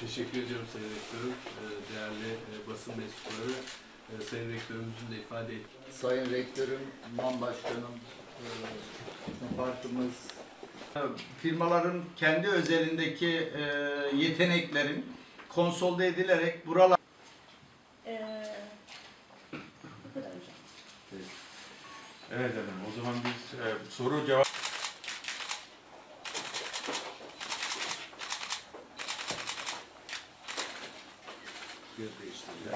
Teşekkür ediyorum Sayın Rektörüm. Ee, Değerli e, basın mensupları, e, Sayın Rektörümüzün de ifade ettiği Sayın Rektörüm, MAN Başkanım, e, partimiz, firmaların kendi özelindeki yeteneklerin konsolde edilerek buralar Ee, bu kadar hocam. Evet efendim. O zaman biz e, soru cevap yer değiştirdi.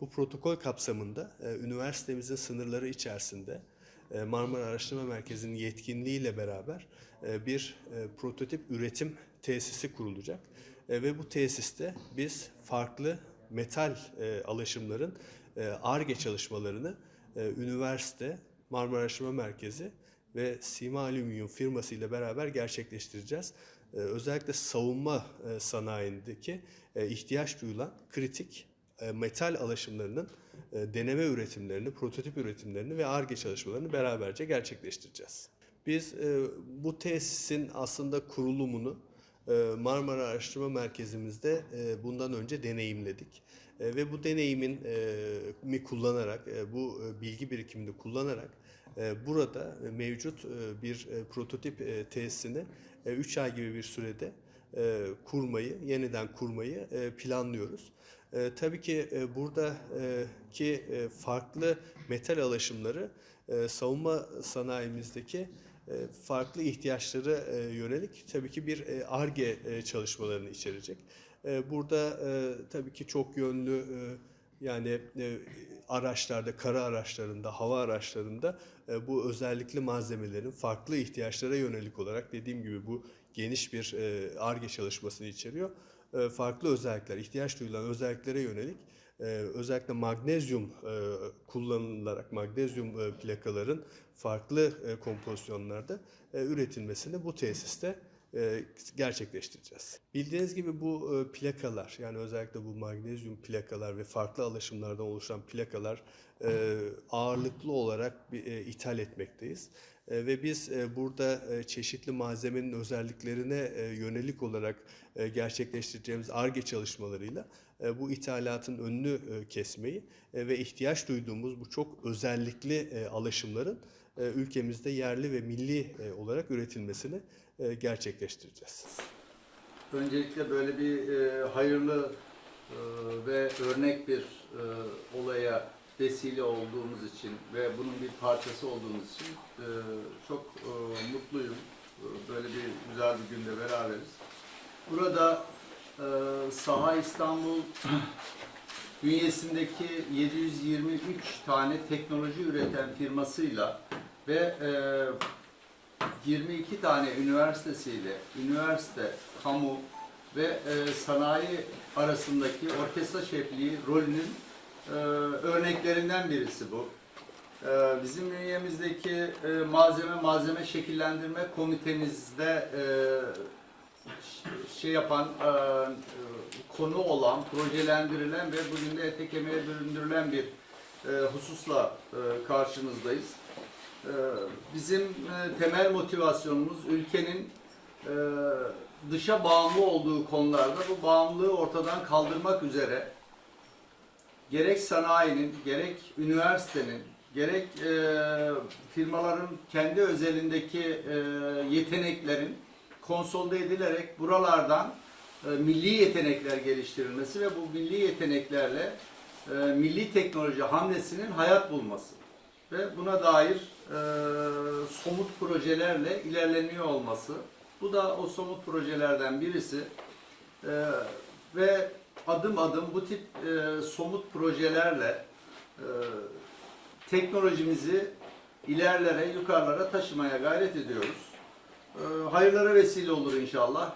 Bu protokol kapsamında e, üniversitemizin sınırları içerisinde Marmara Araştırma Merkezi'nin yetkinliğiyle beraber e, bir e, prototip üretim tesisi kurulacak. E, ve bu tesiste biz farklı metal e, alaşımların ARGE çalışmalarını e, üniversite, Marmara Araştırma Merkezi ve Sima Alüminyum firması ile beraber gerçekleştireceğiz. E, özellikle savunma e, sanayindeki e, ihtiyaç duyulan kritik e, metal alaşımlarının e, deneme üretimlerini, prototip üretimlerini ve ARGE çalışmalarını beraberce gerçekleştireceğiz. Biz e, bu tesisin aslında kurulumunu e, Marmara Araştırma Merkezimizde e, bundan önce deneyimledik. E, Ve bu deneyimin e, mi kullanarak, e, bu e, bilgi birikimini kullanarak e, burada mevcut e, bir e, prototip e, tesisini 3 ay gibi bir sürede e, kurmayı, yeniden kurmayı e, planlıyoruz. E, tabii ki e, buradaki e, farklı metal alaşımları e, savunma sanayimizdeki e, farklı ihtiyaçlara e, yönelik tabii ki bir e, ARGE çalışmalarını içerecek. Burada tabii ki çok yönlü yani e, araçlarda, kara araçlarında, hava araçlarında e, bu özellikli malzemelerin farklı ihtiyaçlara yönelik olarak dediğim gibi bu geniş bir e, ARGE çalışmasını içeriyor. E, Farklı özellikler, ihtiyaç duyulan özelliklere yönelik e, özellikle magnezyum e, kullanılarak magnezyum e, plakaların farklı e, kompozisyonlarda e, üretilmesini bu tesiste e, gerçekleştireceğiz. Bildiğiniz gibi bu e, plakalar yani özellikle bu magnezyum plakalar ve farklı alaşımlardan oluşan plakalar e, ağırlıklı olarak e, ithal etmekteyiz. E, Ve biz e, burada e, çeşitli malzemenin özelliklerine e, yönelik olarak e, gerçekleştireceğimiz ARGE çalışmalarıyla e, bu ithalatın önünü e, kesmeyi e, ve ihtiyaç duyduğumuz bu çok özellikli e, alaşımların e, ülkemizde yerli ve milli e, olarak üretilmesini e, gerçekleştireceğiz. öncelikle böyle bir e, hayırlı e, ve örnek bir e, olaya vesile olduğumuz için ve bunun bir parçası olduğumuz için e, çok e, mutluyum. E, Böyle bir güzel bir günde beraberiz. Burada e, Saha İstanbul bünyesindeki 723 tane teknoloji üreten firmasıyla ve e, 22 tane üniversitesiyle, üniversite, kamu ve e, sanayi arasındaki orkestra şefliği rolünün e, örneklerinden birisi bu. E, bizim bünyemizdeki e, malzeme malzeme şekillendirme komitemizde e, şey yapan, e, konu olan, projelendirilen ve bugün de ete kemiğe büründürülen bir e, hususla e, karşınızdayız. E, bizim e, temel motivasyonumuz ülkenin e, dışa bağımlı olduğu konularda bu bağımlılığı ortadan kaldırmak üzere gerek sanayinin, gerek üniversitenin, gerek e, firmaların kendi özelindeki e, yeteneklerin konsolde edilerek buralardan e, milli yetenekler geliştirilmesi ve bu milli yeteneklerle e, milli teknoloji hamlesinin hayat bulması ve buna dair e, somut projelerle ilerleniyor olması. Bu da o somut projelerden birisi. E, ve adım adım bu tip e, somut projelerle e, teknolojimizi ilerlere, yukarılara taşımaya gayret ediyoruz. E, hayırlara vesile olur inşallah.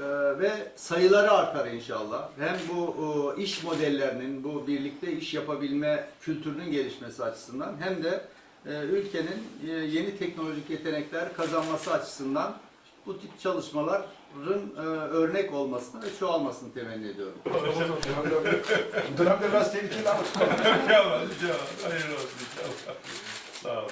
E, ve sayıları artar inşallah. Hem bu e, iş modellerinin, bu birlikte iş yapabilme kültürünün gelişmesi açısından hem de e, ülkenin e, yeni teknolojik yetenekler kazanması açısından bu tip çalışmaların e, örnek olmasını ve çoğalmasını temenni ediyorum. Bu dönemde biraz tehlikeli ama. Hayırlı olsun inşallah. Sağ olun.